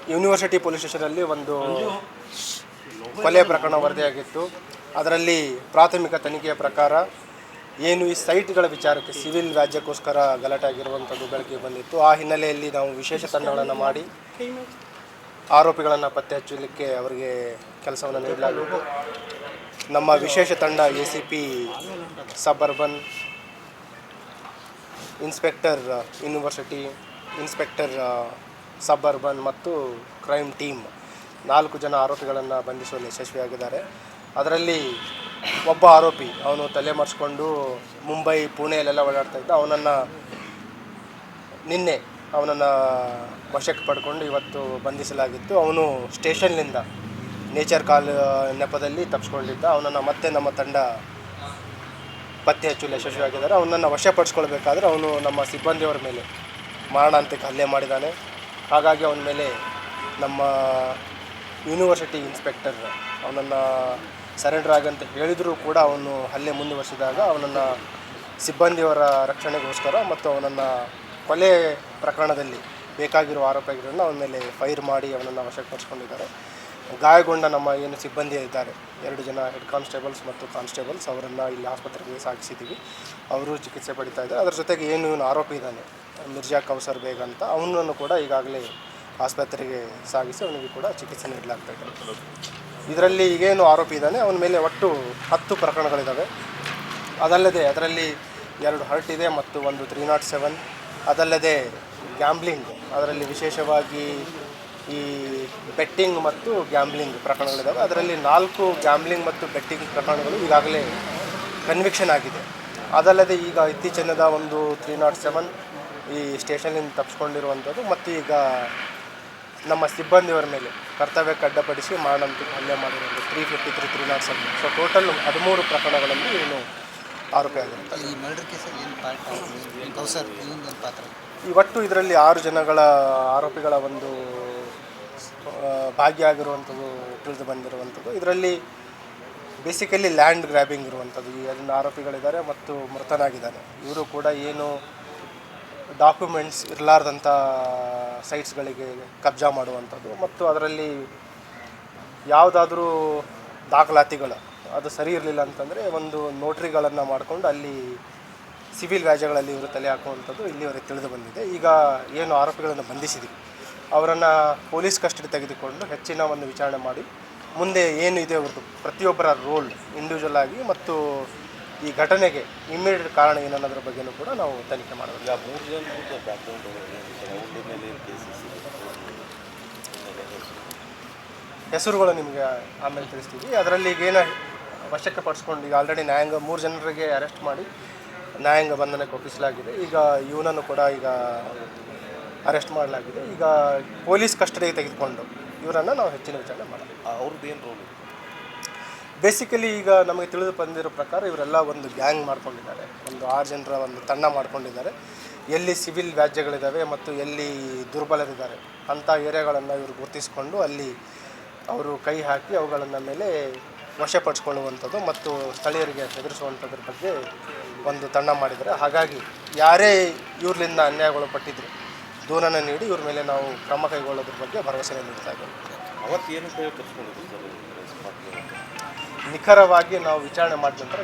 ಯೂನಿ university police ಸ್ಟೇಷನಲ್ಲಿ ಒಂದು ಕೊಲೆ ಪ್ರಕರಣ ವರದಿಯಾಗಿತ್ತು. ಅದರಲ್ಲಿ ಪ್ರಾಥಮಿಕ ತನಿಖೆಯ ಪ್ರಕಾರ ಏನು ಈ ಸೈಟ್ಗಳ ವಿಚಾರಕ್ಕೆ ಸಿವಿಲ್ ವ್ಯಾಜ್ಯಕ್ಕೋಸ್ಕರ ಗಲಾಟೆ ಆಗಿರುವಂಥದ್ದು ಬೆಳಕಿಗೆ ಬಂದಿತ್ತು. ಆ ಹಿನ್ನೆಲೆಯಲ್ಲಿ ನಾವು ವಿಶೇಷ ತಂಡಗಳನ್ನು ಮಾಡಿ ಆರೋಪಿಗಳನ್ನು ಪತ್ತೆ ಹಚ್ಚಲಿಕ್ಕೆ ಅವರಿಗೆ ಕೆಲಸವನ್ನು ನೀಡಲಾಗುವುದು ನಮ್ಮ ವಿಶೇಷ ತಂಡ A C P suburban inspector university inspector suburban ಮತ್ತು ಕ್ರೈಮ್ ಟೀಮ್ ನಾಲ್ಕು ಜನ ಆರೋಪಿಗಳನ್ನು ಬಂಧಿಸುವಲ್ಲಿ ಯಶಸ್ವಿಯಾಗಿದ್ದಾರೆ. ಅದರಲ್ಲಿ ಒಬ್ಬ ಆರೋಪಿ, ಅವನು ತಲೆ ಮರೆಸ್ಕೊಂಡು ಮುಂಬೈ, ಪುಣೆಯಲ್ಲೆಲ್ಲ ಓಡಾಡ್ತಾ ಇದ್ದ. ಅವನನ್ನು ನಿನ್ನೆ ಅವನನ್ನು ವಶಕ್ಕೆ ಪಡ್ಕೊಂಡು ಇವತ್ತು ಬಂಧಿಸಲಾಗಿತ್ತು. ಅವನು ಸ್ಟೇಷನ್ನಿಂದ ನೇಚರ್ ಕಾಲ್ ನೆಪದಲ್ಲಿ ತಪ್ಪಿಸ್ಕೊಂಡಿದ್ದ ಅವನನ್ನು ಮತ್ತೆ ನಮ್ಮ ತಂಡ ಪತ್ತೆ ಹಚ್ಚಲು ಯಶಸ್ವಿಯಾಗಿದ್ದಾರೆ. ಅವನನ್ನು ವಶಪಡಿಸ್ಕೊಳ್ಬೇಕಾದ್ರೆ ಅವನು ನಮ್ಮ ಸಿಬ್ಬಂದಿಯವರ ಮೇಲೆ ಮಾರಣಾಂತಿಕ ಹಲ್ಲೆ ಮಾಡಿದ್ದಾನೆ. ಹಾಗಾಗಿ ಅವನ ಮೇಲೆ ನಮ್ಮ ಯೂನಿವರ್ಸಿಟಿ ಇನ್ಸ್ಪೆಕ್ಟರ್ ಅವನನ್ನು ಸರೆಂಡರ್ ಆಗಂತ ಹೇಳಿದರೂ ಕೂಡ ಅವನು ಹಲ್ಲೆ ಮುಂದುವರಿಸಿದಾಗ ಅವನನ್ನು ಸಿಬ್ಬಂದಿಯವರ ರಕ್ಷಣೆಗೋಸ್ಕರ ಮತ್ತು ಅವನನ್ನು ಕೊಲೆ ಪ್ರಕರಣದಲ್ಲಿ ಬೇಕಾಗಿರುವ ಆರೋಪಿಗಳನ್ನು ಅವನ ಮೇಲೆ ಫೈರ್ ಮಾಡಿ ಅವನನ್ನು ವಶಪಡಿಸ್ಕೊಂಡಿದ್ದಾರೆ. ಗಾಯಗೊಂಡ ನಮ್ಮ ಏನು ಸಿಬ್ಬಂದಿ ಇದ್ದಾರೆ, ಎರಡು ಜನ ಹೆಡ್ ಕಾನ್ಸ್ಟೇಬಲ್ಸ್ ಮತ್ತು ಕಾನ್ಸ್ಟೇಬಲ್ಸ್ ಅವರನ್ನು ಇಲ್ಲಿ ಆಸ್ಪತ್ರೆಗೆ ಸಾಗಿಸಿದ್ದೀವಿ. ಅವರು ಚಿಕಿತ್ಸೆ ಪಡಿತಾ ಇದ್ದಾರೆ. ಅದರ ಜೊತೆಗೆ ಏನು ಇವನು ಆರೋಪಿ ಇದ್ದಾನೆ? ಮಿರ್ಜಾ ಕೌಸರ್ ಬೇಗ್ ಅಂತ ಅವನನ್ನು ಕೂಡ ಈಗಾಗಲೇ ಆಸ್ಪತ್ರೆಗೆ ಸಾಗಿಸಿ ಅವನಿಗೆ ಕೂಡ ಚಿಕಿತ್ಸೆ ನೀಡಲಾಗ್ತಾ ಇದೆ. ಇದರಲ್ಲಿ ಈಗೇನು ಆರೋಪಿ ಇದ್ದಾನೆ, ಅವನ ಮೇಲೆ ಒಟ್ಟು ಹತ್ತು ಪ್ರಕರಣಗಳಿದ್ದಾವೆ ಅದಲ್ಲದೆ ಅದರಲ್ಲಿ ಎರಡು ಹರ್ಟ್ ಇದೆ ಮತ್ತು ಒಂದು ತ್ರೀ ನಾಟ್ ಸೆವೆನ್. ಅದಲ್ಲದೆ ಗ್ಯಾಂಬ್ಲಿಂಗ್, ಅದರಲ್ಲಿ ವಿಶೇಷವಾಗಿ ಈ ಬೆಟ್ಟಿಂಗ್ ಮತ್ತು ಗ್ಯಾಂಬ್ಲಿಂಗ್ ಪ್ರಕರಣಗಳಿದ್ದಾವೆ ಅದರಲ್ಲಿ ನಾಲ್ಕು ಗ್ಯಾಂಬ್ಲಿಂಗ್ ಮತ್ತು ಬೆಟ್ಟಿಂಗ್ ಪ್ರಕರಣಗಳು ಈಗಾಗಲೇ ಕನ್ವಿಕ್ಷನ್ ಆಗಿದೆ. ಅದಲ್ಲದೆ ಈಗ ಇತ್ತೀಚಿನದ ಒಂದು ತ್ರೀ ನಾಟ್ ಸೆವೆನ್ ಈ ಸ್ಟೇಷನಿಂದ ತಪ್ಪಿಸ್ಕೊಂಡಿರುವಂಥದ್ದು ಮತ್ತು ಈಗ ನಮ್ಮ ಸಿಬ್ಬಂದಿಯವರ ಮೇಲೆ ಕರ್ತವ್ಯಕ್ಕೆ ಅಡ್ಡಪಡಿಸಿ ಮಾಡಂತ ಹಲ್ಲೆ ಮಾಡಿರೋದು three fifty three three naught seven so total ಹದಿಮೂರು ಪ್ರಕರಣಗಳಲ್ಲಿ ಏನು ಆರೋಪಿ ಆಗಿರುತ್ತೆ ಈ ಮರ್ಡರ್ ಕೇಸಲ್ಲಿ ಏನು ಪಾರ್ಟ್ ಕೌಸರ್ ಇನ್ನೊಂದು ಪಾತ್ರ? ಈ ಒಟ್ಟು ಇದರಲ್ಲಿ ಆರು ಜನಗಳ ಆರೋಪಿಗಳ ಒಂದು ಭಾಗಿಯಾಗಿರುವಂಥದ್ದು ತಿಳಿದು ಬಂದಿರುವಂಥದ್ದು. ಇದರಲ್ಲಿ ಬೇಸಿಕಲಿ ಲ್ಯಾಂಡ್ ಗ್ರ್ಯಾಬಿಂಗ್ ಇರುವಂಥದ್ದು. ಈ ಅದನ್ನು ಆರೋಪಿಗಳಿದ್ದಾರೆ ಮತ್ತು ಮೃತನಾಗಿದ್ದಾನೆ. ಇವರು ಕೂಡ ಏನು ಡಾಕ್ಯುಮೆಂಟ್ಸ್ ಇರಲಾರ್ದಂಥ ಸೈಟ್ಸ್ಗಳಿಗೆ ಕಬ್ಜಾ ಮಾಡುವಂಥದ್ದು ಮತ್ತು ಅದರಲ್ಲಿ ಯಾವುದಾದ್ರೂ ದಾಖಲಾತಿಗಳು, ಅದು ಸರಿ ಇರಲಿಲ್ಲ ಅಂತಂದರೆ ಒಂದು ನೋಟ್ರಿಗಳನ್ನು ಮಾಡಿಕೊಂಡು ಅಲ್ಲಿ ಸಿವಿಲ್ ವ್ಯಾಜ್ಯಗಳಲ್ಲಿ ಇವರು ತಲೆ ಹಾಕುವಂಥದ್ದು ಇಲ್ಲಿವರೆಗೆ ತಿಳಿದು ಬಂದಿದೆ. ಈಗ ಏನು ಆರೋಪಿಗಳನ್ನು ಬಂಧಿಸಿದೆ ಅವರನ್ನು ಪೊಲೀಸ್ ಕಸ್ಟಡಿ ತೆಗೆದುಕೊಂಡು ಹೆಚ್ಚಿನ ಒಂದು ವಿಚಾರಣೆ ಮಾಡಿ, ಮುಂದೆ ಏನು ಇದೆ ಅವ್ರದ್ದು ಪ್ರತಿಯೊಬ್ಬರ ರೋಲ್ ಇಂಡಿವಿಜುವಲ್ ಆಗಿ ಮತ್ತು ಈ ಘಟನೆಗೆ ಇಮ್ಮಿಡಿಯೇಟ್ ಕಾರಣ ಏನನ್ನೋದ್ರ ಬಗ್ಗೆನೂ ಕೂಡ ನಾವು ತನಿಖೆ ಮಾಡಬೇಕು ಈಗ ಮೂರು ಕೇಸಸ್ ಹೆಸರುಗಳು ನಿಮಗೆ ಆಮೇಲೆ ತಿಳಿಸ್ತೀವಿ. ಅದರಲ್ಲಿ ಈಗ ಏನು ವಶಕ್ಕೆ ಪಡಿಸ್ಕೊಂಡು ಈಗ ಆಲ್ರೆಡಿ ನ್ಯಾಯಾಂಗ ಮೂರು ಜನರಿಗೆ ಅರೆಸ್ಟ್ ಮಾಡಿ ನ್ಯಾಯಾಂಗ ಬಂಧನಕ್ಕೆ ಒಪ್ಪಿಸಲಾಗಿದೆ. ಈಗ ಇವನನ್ನು ಕೂಡ ಈಗ ಅರೆಸ್ಟ್ ಮಾಡಲಾಗಿದೆ. ಈಗ ಪೊಲೀಸ್ ಕಸ್ಟಡಿಗೆ ತೆಗೆದುಕೊಂಡು ಇವರನ್ನು ನಾವು ಹೆಚ್ಚಿನ ವಿಚಾರಣೆ ಮಾಡೋಣ. ಅವ್ರದ್ದು ಏನು ರೋಲ್ ಬೇಸಿಕಲಿ ಈಗ ನಮಗೆ ತಿಳಿದು ಬಂದಿರೋ ಪ್ರಕಾರ ಇವರೆಲ್ಲ ಒಂದು ಗ್ಯಾಂಗ್ ಮಾಡ್ಕೊಂಡಿದ್ದಾರೆ. ಒಂದು ಆರು ಜನರ ಒಂದು ತಂಡ ಮಾಡ್ಕೊಂಡಿದ್ದಾರೆ. ಎಲ್ಲಿ ಸಿವಿಲ್ ವ್ಯಾಜ್ಯಗಳಿದ್ದಾವೆ ಮತ್ತು ಎಲ್ಲಿ ದುರ್ಬಲರಿದ್ದಾರೆ ಅಂಥ ಏರಿಯಾಗಳನ್ನು ಇವರು ಗುರುತಿಸಿಕೊಂಡು ಅಲ್ಲಿ ಅವರು ಕೈ ಹಾಕಿ ಅವುಗಳನ್ನು ಮೇಲೆ ವಶಪಡಿಸ್ಕೊಳ್ಳುವಂಥದ್ದು ಮತ್ತು ಸ್ಥಳೀಯರಿಗೆ ಎದುರಿಸುವಂಥದ್ರ ಬಗ್ಗೆ ಒಂದು ತಂಡ ಮಾಡಿದ್ದಾರೆ. ಹಾಗಾಗಿ ಯಾರೇ ಇವ್ರಲಿಂದ ಅನ್ಯಾಯಗೊಳಪಟ್ಟಿದ್ರು ದೂರನ ನೀಡಿ ಇವ್ರ ಮೇಲೆ ನಾವು ಕ್ರಮ ಕೈಗೊಳ್ಳೋದ್ರ ಬಗ್ಗೆ ಭರವಸೆ ನೀಡ್ತಾ ಇದ್ದೇವೆ. ನಿಖರವಾಗಿ ನಾವು ವಿಚಾರಣೆ ಮಾಡಿದ ನಂತರ